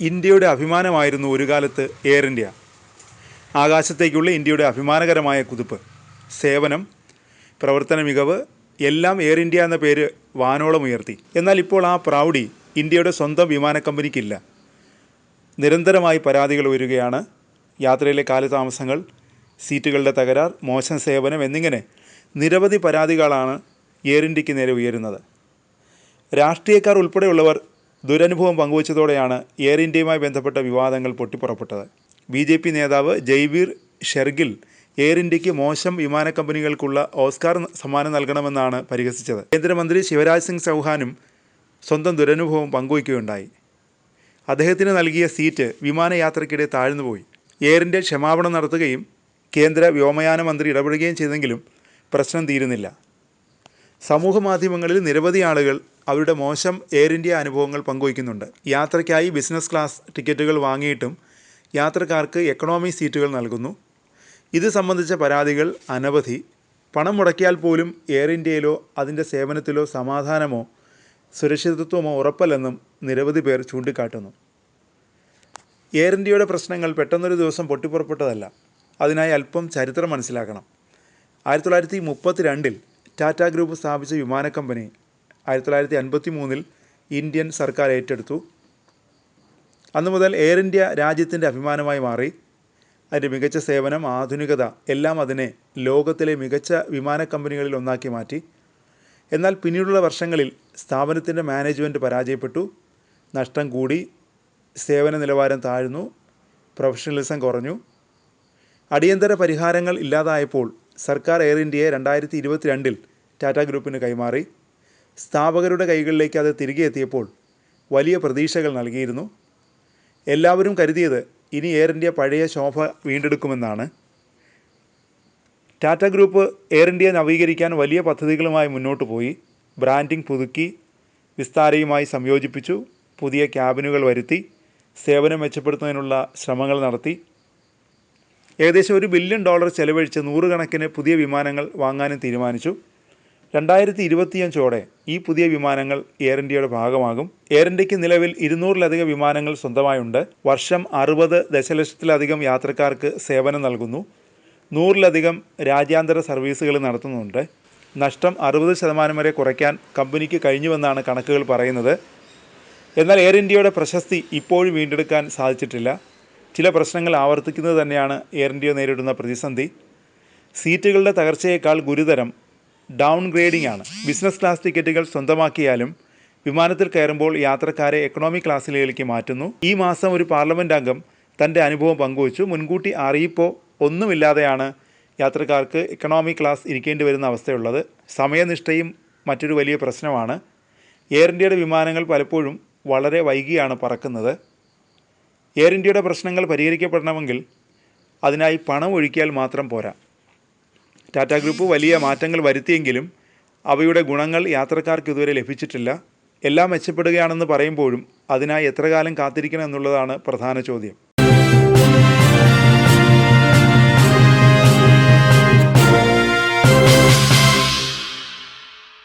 ഇന്ത്യയുടെ അഭിമാനമായിരുന്നു ഒരു കാലത്ത് എയർ ഇന്ത്യ ആകാശത്തേക്കുള്ള ഇന്ത്യയുടെ അഭിമാനകരമായ കുതിപ്പ് സേവനം പ്രവർത്തന മികവ് എല്ലാം എയർ ഇന്ത്യ എന്ന പേര് വാനോളം ഉയർത്തി. എന്നാൽ ഇപ്പോൾ ആ പ്രൗഡി ഇന്ത്യയുടെ സ്വന്തം വിമാന കമ്പനിക്കില്ല. നിരന്തരമായി പരാതികൾ ഉയരുകയാണ്. യാത്രയിലെ കാലതാമസങ്ങൾ സീറ്റുകളുടെ തകരാർ മോശം സേവനം എന്നിങ്ങനെ നിരവധി പരാതികളാണ് എയർ ഇന്ത്യയ്ക്ക് നേരെ ഉയരുന്നത്. രാഷ്ട്രീയക്കാർ ഉൾപ്പെടെയുള്ളവർ ദുരനുഭവം പങ്കുവച്ചതോടെയാണ് എയർ ഇന്ത്യയുമായി ബന്ധപ്പെട്ട വിവാദങ്ങൾ പൊട്ടിപ്പുറപ്പെട്ടത്. ബി ജെ പി നേതാവ് ജയ്വീർ ഷെർഗിൽ എയർ ഇന്ത്യയ്ക്ക് മോശം വിമാന കമ്പനികൾക്കുള്ള ഓസ്കാർ സമ്മാനം നൽകണമെന്നാണ് പരിഹസിച്ചത്. കേന്ദ്രമന്ത്രി ശിവരാജ് സിംഗ് ചൗഹാനും സ്വന്തം ദുരനുഭവം പങ്കുവയ്ക്കുകയുണ്ടായി. അദ്ദേഹത്തിന് നൽകിയ സീറ്റ് വിമാനയാത്രയ്ക്കിടെ താഴ്ന്നുപോയി. എയർ ഇന്ത്യ ക്ഷമാപണം നടത്തുകയും കേന്ദ്ര വ്യോമയാന മന്ത്രി ഇടപെടുകയും ചെയ്തെങ്കിലും പ്രശ്നം തീരുന്നില്ല. സമൂഹ മാധ്യമങ്ങളിൽ നിരവധി ആളുകൾ അവരുടെ മോശം എയർ ഇന്ത്യ അനുഭവങ്ങൾ പങ്കുവയ്ക്കുന്നുണ്ട്. യാത്രയ്ക്കായി ബിസിനസ് ക്ലാസ് ടിക്കറ്റുകൾ വാങ്ങിയിട്ടും യാത്രക്കാർക്ക് എക്കണോമി സീറ്റുകൾ നൽകുന്നു. ഇത് സംബന്ധിച്ച പരാതികൾ അനവധി. പണം മുടക്കിയാൽ പോലും എയർ ഇന്ത്യയിലോ അതിന്റെ സേവനത്തിലോ സമാധാനമോ സുരക്ഷിതത്വമോ ഉറപ്പല്ലെന്നും നിരവധി പേർ ചൂണ്ടിക്കാട്ടുന്നു. എയർ ഇന്ത്യയുടെ പ്രശ്നങ്ങൾ പെട്ടെന്നൊരു ദിവസം പൊട്ടിപ്പുറപ്പെട്ടതല്ല. അതിനായി അല്പം ചരിത്രം മനസ്സിലാക്കണം. ആയിരത്തി തൊള്ളായിരത്തി മുപ്പത്തി രണ്ടിൽ ടാറ്റ ഗ്രൂപ്പ് സ്ഥാപിച്ച വിമാന കമ്പനി ആയിരത്തി തൊള്ളായിരത്തി അൻപത്തി ഇന്ത്യൻ സർക്കാർ ഏറ്റെടുത്തു. അന്നു മുതൽ എയർ ഇന്ത്യ രാജ്യത്തിന്റെ അഭിമാനമായി മാറി. അതിന്റെ മികച്ച സേവനം ആധുനികത എല്ലാം അതിനെ ലോകത്തിലെ മികച്ച വിമാന കമ്പനികളിൽ ഒന്നാക്കി മാറ്റി. എന്നാൽ പിന്നീടുള്ള വർഷങ്ങളിൽ സ്ഥാപനത്തിന്റെ മാനേജ്മെന്റ് പരാജയപ്പെട്ടു. നഷ്ടം കൂടി. സേവന നിലവാരം താഴ്ന്നു. പ്രൊഫഷണലിസം കുറഞ്ഞു. അടിയന്തര പരിഹാരങ്ങൾ ഇല്ലാതായപ്പോൾ സർക്കാർ എയർ ഇന്ത്യയെ രണ്ടായിരത്തി ഇരുപത്തിരണ്ടിൽ ടാറ്റ ഗ്രൂപ്പിന് കൈമാറി. സ്ഥാപകരുടെ കൈകളിലേക്ക് അത് തിരികെ എത്തിയപ്പോൾ വലിയ പ്രതീക്ഷകൾ നൽകിയിരുന്നു. എല്ലാവരും കരുതിയത് ഇനി എയർ ഇന്ത്യ പഴയ ശോഭ വീണ്ടെടുക്കുമെന്നാണ്. ടാറ്റ ഗ്രൂപ്പ് എയർ ഇന്ത്യ നവീകരിക്കാൻ വലിയ പദ്ധതികളുമായി മുന്നോട്ട് പോയി. ബ്രാൻഡിംഗ് പുതുക്കി വിസ്താരയുമായി സംയോജിപ്പിച്ചു പുതിയ ക്യാബിനുകൾ വരുത്തി സേവനം മെച്ചപ്പെടുത്തുന്നതിനുള്ള ശ്രമങ്ങൾ നടത്തി. ഏകദേശം ഒരു ബില്യൺ ഡോളർ ചെലവഴിച്ച് നൂറുകണക്കിന് പുതിയ വിമാനങ്ങൾ വാങ്ങാനും തീരുമാനിച്ചു. രണ്ടായിരത്തി ഇരുപത്തിയഞ്ചോടെ ഈ പുതിയ വിമാനങ്ങൾ എയർ ഇന്ത്യയുടെ ഭാഗമാകും. എയർ ഇന്ത്യയ്ക്ക് നിലവിൽ ഇരുന്നൂറിലധികം വിമാനങ്ങൾ സ്വന്തമായുണ്ട്. വർഷം അറുപത് ദശലക്ഷത്തിലധികം യാത്രക്കാർക്ക് സേവനം നൽകുന്നു. നൂറിലധികം രാജ്യാന്തര സർവീസുകൾ നടത്തുന്നുണ്ട്. നഷ്ടം അറുപത് ശതമാനം വരെ കുറയ്ക്കാൻ കമ്പനിക്ക് കഴിഞ്ഞുവെന്നാണ് കണക്കുകൾ പറയുന്നത്. എന്നാൽ എയർ ഇന്ത്യയുടെ പ്രശസ്തി ഇപ്പോഴും വീണ്ടെടുക്കാൻ സാധിച്ചിട്ടില്ല. ചില പ്രശ്നങ്ങൾ ആവർത്തിക്കുന്നത് തന്നെയാണ് എയർ ഇന്ത്യ നേരിടുന്ന പ്രതിസന്ധി. സീറ്റുകളുടെ തകർച്ചയേക്കാൾ ഗുരുതരം ഡൗൺ ഗ്രേഡിംഗ് ആണ്. ബിസിനസ് ക്ലാസ് ടിക്കറ്റുകൾ സ്വന്തമാക്കിയാലും വിമാനത്തിൽ കയറുമ്പോൾ യാത്രക്കാരെ എക്കണോമിക് ക്ലാസ്സിലേക്ക് മാറ്റുന്നു. ഈ മാസം ഒരു പാർലമെന്റ് അംഗം തന്റെ അനുഭവം പങ്കുവച്ചു. മുൻകൂട്ടി അറിയിപ്പോ ഒന്നുമില്ലാതെയാണ് യാത്രക്കാർക്ക് എക്കണോമിക് ക്ലാസ് ഇരിക്കേണ്ടി വരുന്ന അവസ്ഥയുള്ളത്. സമയനിഷ്ഠയും മറ്റൊരു വലിയ പ്രശ്നമാണ്. എയർ ഇന്ത്യയുടെ വിമാനങ്ങൾ പലപ്പോഴും വളരെ വൈകിയാണ് പറക്കുന്നത്. എയർ ഇന്ത്യയുടെ പ്രശ്നങ്ങൾ പരിഹരിക്കപ്പെടണമെങ്കിൽ അതിനായി പണം ഒഴുക്കിയാൽ മാത്രം പോരാ. ടാറ്റ ഗ്രൂപ്പ് വലിയ മാറ്റങ്ങൾ വരുത്തിയെങ്കിലും അവയുടെ ഗുണങ്ങൾ യാത്രക്കാർക്ക് ഇതുവരെ ലഭിച്ചിട്ടില്ല. എല്ലാം മെച്ചപ്പെടുകയാണെന്ന് പറയുമ്പോഴും അതിനായി എത്ര കാലം കാത്തിരിക്കണം എന്നുള്ളതാണ് പ്രധാന ചോദ്യം.